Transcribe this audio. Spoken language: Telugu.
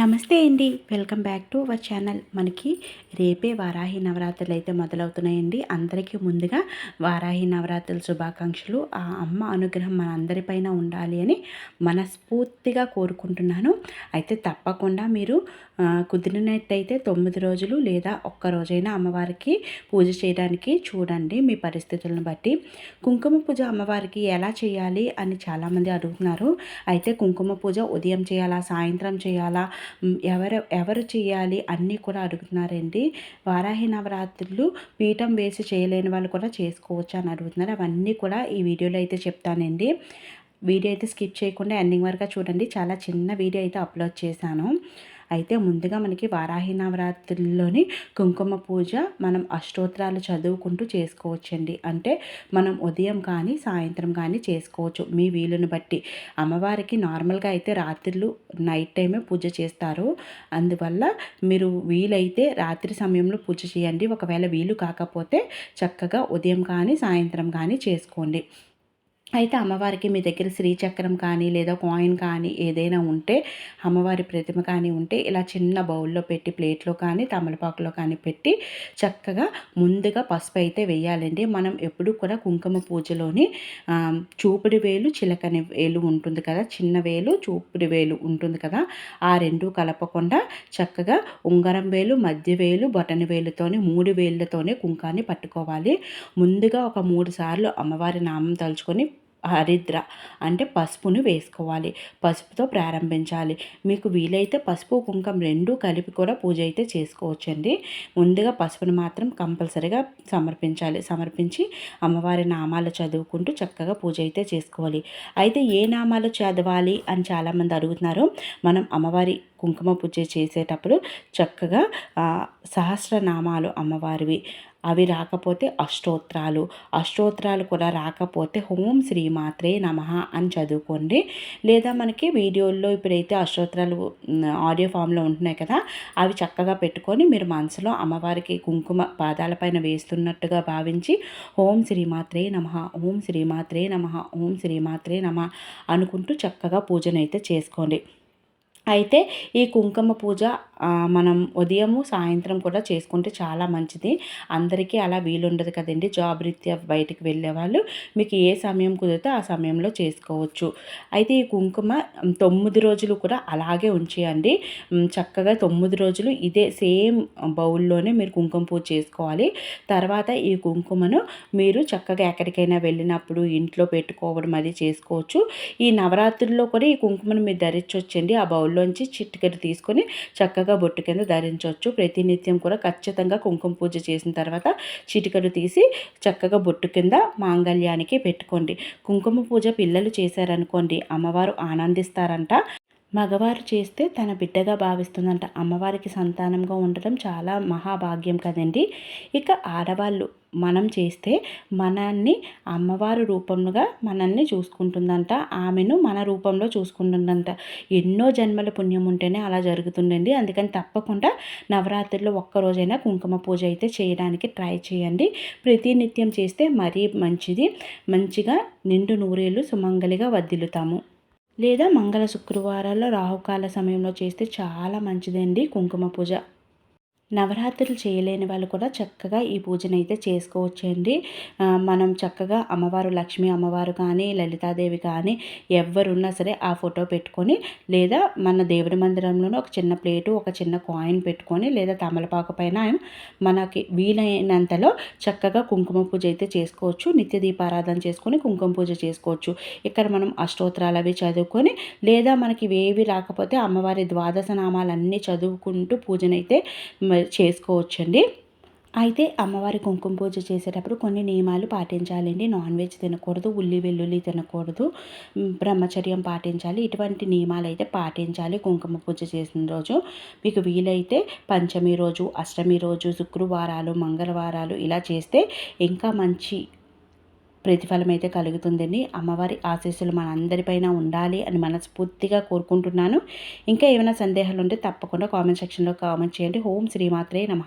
నమస్తే అండి. Welcome back to our channel. మనకి రేపే వారాహి నవరాత్రులు అయితే మొదలవుతున్నాయండి. అందరికీ ముందుగా వారాహి నవరాత్రుల శుభాకాంక్షలు. ఆ అమ్మ అనుగ్రహం మన అందరిపైన ఉండాలి అని మనస్ఫూర్తిగా కోరుకుంటున్నాను. అయితే తప్పకుండా మీరు కుదిరినట్టయితే తొమ్మిది రోజులు లేదా ఒక్క రోజైనా అమ్మవారికి పూజ చేయడానికి చూడండి మీ పరిస్థితులను బట్టి. కుంకుమ పూజ అమ్మవారికి ఎలా చేయాలి అని చాలామంది అడుగుతున్నారు. అయితే కుంకుమ పూజ ఉదయం చేయాలా సాయంత్రం చేయాలా ఎవరు ఎవరు చేయాలి అన్నీ కూడా అడుగుతున్నారండి. వారాహి నవరాత్రులు పీఠం వేసి చేయలేని వాళ్ళు కూడా చేసుకోవచ్చు అని అడుగుతున్నారు. అవన్నీ కూడా ఈ వీడియోలో అయితే చెప్తానండి. వీడియో అయితే స్కిప్ చేయకుండా ఎండింగ్ వరకు చూడండి. చాలా చిన్న వీడియో అయితే అప్లోడ్ చేశాను. అయితే ముందుగా మనకి వారాహి నవరాత్రుల్లోని కుంకుమ పూజ మనం అష్టోత్తరాలు చదువుకుంటూ చేసుకోవచ్చండి. అంటే మనం ఉదయం కానీ సాయంత్రం కానీ చేసుకోవచ్చు. మీ వీలుని బట్టి. అమ్మవారికి నార్మల్గా అయితే రాత్రులు నైట్ టైమే పూజ చేస్తారు. అందువల్ల మీరు వీలైతే రాత్రి సమయంలో పూజ చేయండి. ఒకవేళ వీలు కాకపోతే చక్కగా ఉదయం కానీ సాయంత్రం కానీ చేసుకోండి. అయితే అమ్మవారికి మీ దగ్గర శ్రీచక్రం కానీ లేదా కాయిన్ కానీ ఏదైనా ఉంటే అమ్మవారి ప్రతిమ కానీ ఉంటే ఇలా చిన్న బౌల్లో పెట్టి ప్లేట్లో కానీ తమలపాకులో కానీ పెట్టి చక్కగా ముందుగా పసుపు అయితే వేయాలండి. మనం ఎప్పుడు కూడా కుంకుమ పూజలోని చూపుడు వేలు చిలకని వేలు ఉంటుంది కదా చిన్న వేలు చూపుడు వేలు ఉంటుంది కదా ఆ రెండు కలపకుండా చక్కగా ఉంగరం వేలు మధ్య వేలు బొటని వేలుతోని మూడు వేళ్ళతోనే కుంకాన్ని పట్టుకోవాలి. ముందుగా ఒక మూడు సార్లు అమ్మవారి నామం తలుచుకొని హరిద్ర. అంటే పసుపును వేసుకోవాలి. పసుపుతో ప్రారంభించాలి. మీకు వీలైతే పసుపు కుంకం రెండు కలిపి కూడా పూజ అయితే చేసుకోవచ్చండి. ముందుగా పసుపును మాత్రం కంపల్సరిగా సమర్పించాలి. సమర్పించి అమ్మవారి నామాలు చదువుకుంటూ చక్కగా పూజ అయితే చేసుకోవాలి. అయితే ఏ నామాలు చదవాలి అని చాలామంది అడుగుతున్నారు. మనం అమ్మవారి కుంకుమ పూజ చేసేటప్పుడు చక్కగా సహస్రనామాలు అమ్మవారివి అవి రాకపోతే అష్టోత్రాలు. అష్టోత్రాలు కూడా రాకపోతే హోం శ్రీమాత్రే నమ అని చదువుకోండి. లేదా మనకి వీడియోల్లో ఇప్పుడైతే అష్టోత్రాలు ఆడియో ఫామ్లో ఉంటున్నాయి కదా అవి చక్కగా పెట్టుకొని మీరు మనసులో అమ్మవారికి కుంకుమ పాదాలపైన వేస్తున్నట్టుగా భావించి ఓం శ్రీమాత్రే నమ ఓం శ్రీమాత్రే నమ ఓం శ్రీమాత్రే నమ అనుకుంటూ చక్కగా పూజనైతే చేసుకోండి. అయితే ఈ కుంకుమ పూజ మనం ఉదయము సాయంత్రం కూడా చేసుకుంటే చాలా మంచిది. అందరికీ అలా వీలుండదు కదండి జాబ్ రీత్యా బయటకు వెళ్ళే వాళ్ళు. మీకు ఏ సమయం కుదిరితే ఆ సమయంలో చేసుకోవచ్చు. అయితే ఈ కుంకుమ తొమ్మిది రోజులు కూడా అలాగే ఉంచేయండి. చక్కగా తొమ్మిది రోజులు ఇదే సేమ్ బౌల్లోనే మీరు కుంకుమ పూజ చేసుకోవాలి. తర్వాత ఈ కుంకుమను మీరు చక్కగా ఎక్కడికైనా వెళ్ళినప్పుడు ఇంట్లో పెట్టుకోవడం అది చేసుకోవచ్చు. ఈ నవరాత్రుల్లో కూడా ఈ కుంకుమను మీరు ధరించవచ్చండి. ఆ బౌల్ దానిలోంచి చిటికెడు తీసుకొని చక్కగా బొట్టు కింద ధరించవచ్చు. ప్రతినిత్యం కూడా ఖచ్చితంగా కుంకుమ పూజ చేసిన తర్వాత చిటికడు తీసి చక్కగా బొట్టు కింద మాంగళ్యానికి పెట్టుకోండి. కుంకుమ పూజ పిల్లలు చేశారనుకోండి అమ్మవారు ఆనందిస్తారంట. మగవారు చేస్తే తన బిడ్డగా భావిస్తుందంట. అమ్మవారికి సంతానంగా ఉండటం చాలా మహాభాగ్యం కదండి. ఇక ఆడవాళ్ళు మనం చేస్తే మనల్ని అమ్మవారు రూపంగా మనల్ని చూసుకుంటుందంట. ఆమెను మన రూపంలో చూసుకుంటుందంట. ఎన్నో జన్మల పుణ్యం ఉంటేనే అలా జరుగుతుందండి. అందుకని తప్పకుండా నవరాత్రిలో ఒక్కరోజైనా కుంకుమ పూజ అయితే చేయడానికి ట్రై చేయండి. ప్రతినిత్యం చేస్తే మరీ మంచిది. మంచిగా నిండు నూరేళ్ళు సుమంగలిగా వర్దిల్లుతాము లేదా మంగళ శుక్రవారాల్లో రాహుకాల సమయంలో చేస్తే చాలా మంచిదండి కుంకుమ పూజ. నవరాత్రులు చేయలేని వాళ్ళు కూడా చక్కగా ఈ పూజను అయితే చేసుకోవచ్చండి మనం చక్కగా అమ్మవారు లక్ష్మీ అమ్మవారు కానీ లలితాదేవి కానీ ఎవరున్నా సరే ఆ ఫోటో పెట్టుకొని లేదా మన దేవుడి మందిరంలోనే ఒక చిన్న ప్లేటు ఒక చిన్న కాయిన్ పెట్టుకొని లేదా తమలపాకు పైన మనకి వీలైనంతలో చక్కగా కుంకుమ పూజ అయితే చేసుకోవచ్చు. నిత్య దీపారాధన చేసుకొని కుంకుమ పూజ చేసుకోవచ్చు. ఇక్కడ మనం అష్టోత్తరాలు అవి చదువుకొని లేదా మనకి వేవి రాకపోతే అమ్మవారి ద్వాదశ నామాలన్నీ చదువుకుంటూ పూజనైతే చేసుకోవచ్చండి. అయితే అమ్మవారి కుంకుమ పూజ చేసేటప్పుడు కొన్ని నియమాలు పాటించాలండి. నాన్ వెజ్ తినకూడదు ఉల్లి వెల్లుల్లి తినకూడదు బ్రహ్మచర్యం పాటించాలి ఇటువంటి నియమాలు అయితే పాటించాలి కుంకుమ పూజ చేసిన రోజు. మీకు వీలైతే పంచమి రోజు అష్టమి రోజు శుక్రవారాలు మంగళవారాలు ఇలా చేస్తే ఇంకా మంచి ప్రతిఫలం అయితే కలుగుతుందండి. అమ్మవారి ఆశీస్సులు మనందరిపైన ఉండాలి అని మనస్ఫూర్తిగా కోరుకుంటున్నాను. ఇంకా ఏమైనా సందేహాలు ఉంటే తప్పకుండా కామెంట్ సెక్షన్లో కామెంట్ చేయండి. ఓం శ్రీమాత్రే నమ.